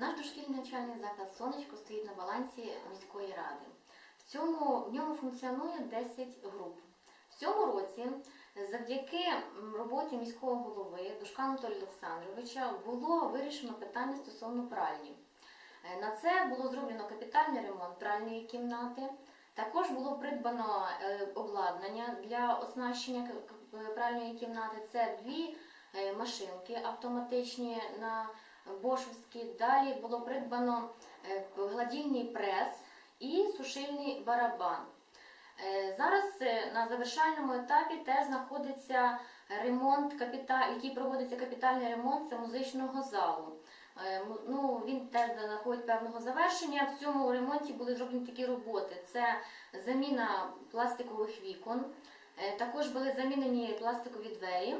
Наш дошкільний навчальний заклад Сонечко стоїть на балансі міської ради. В цьому в ньому функціонує 10 груп. В цьому році, завдяки роботі міського голови Душка Анатолія Олександровича, було вирішено питання стосовно пральні. Е, На це було зроблено капітальний ремонт пральної кімнати. Також було придбано е, обладнання для оснащення пральної кімнати. Це дві е, машинки автоматичні на Бошовській. Далі було придбано е, гладільний прес і сушильний барабан. Е, Зараз е, на завершальному етапі теж знаходиться ремонт, який проводиться капітальний ремонт це музичного залу. Ну, він теж знаходить певного завершення. В цьому ремонті були зроблені такі роботи: це заміна пластикових вікон, також були замінені пластикові двері.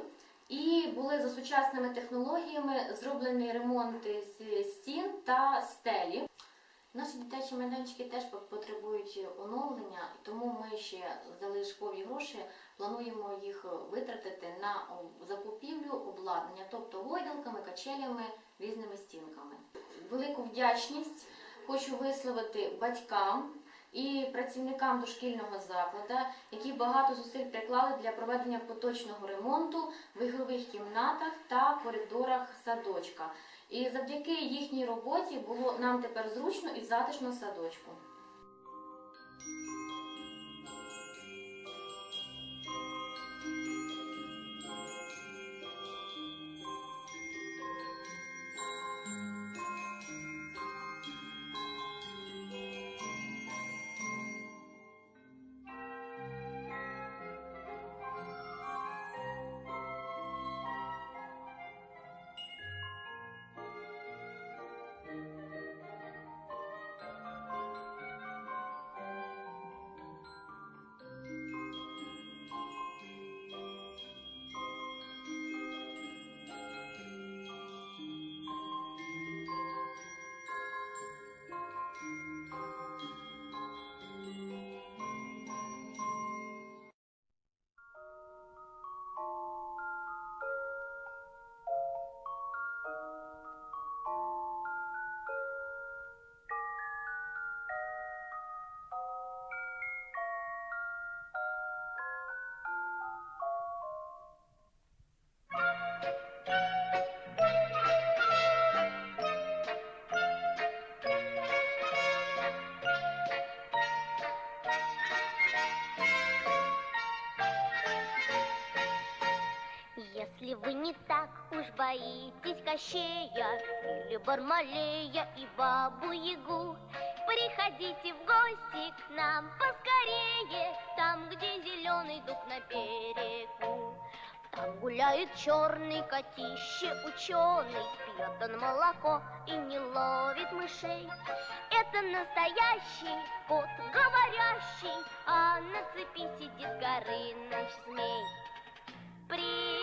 І були за сучасними технологіями зроблені ремонти стін та стелі. Наші дитячі майданчики теж потребують оновлення, тому ми ще залишкові гроші плануємо їх витратити на закупівлю обладнання, тобто гойдалками, качелями, різними стінками. Велику вдячність хочу висловити батькам і працівникам дошкільного закладу, які багато зусиль приклали для проведення поточного ремонту в ігрових кімнатах та коридорах садочка. І завдяки їхній роботі було нам тепер зручно і затишно в садочку. Если вы не так уж боитесь Кощея Или Бармалея и Бабу-Ягу Приходите в гости к нам поскорее Там, где зеленый дуб на берегу. Там гуляет черный котище ученый Пьет он молоко и не ловит мышей. Это настоящий кот говорящий А на цепи сидит горыныч змей. Приходите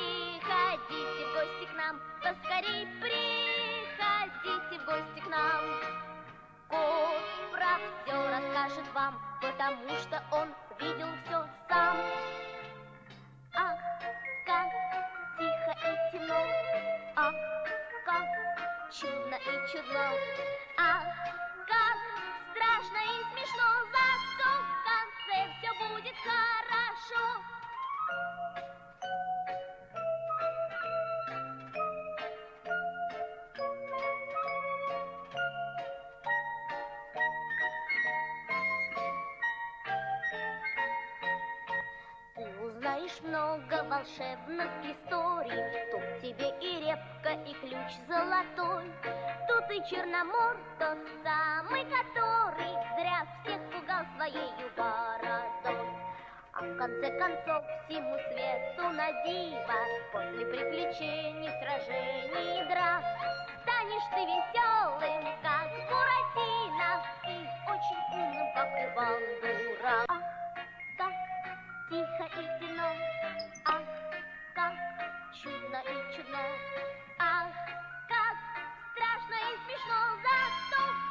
вам, потому что он видел все сам. Ах, как тихо и темно, ах, как чудно и чудно, узнаешь много волшебных историй. Тут тебе и репка, и ключ золотой. Тут и черномор, тот самый, который Зря всех пугал своей бородой. А в конце концов всему свету на диво После приключений, сражений и драк Станешь ты веселым, как Буратино И очень умным, как Иван Дурак Тихо и темно, ах, как чудно и чудно, ах, как страшно и смешно, зато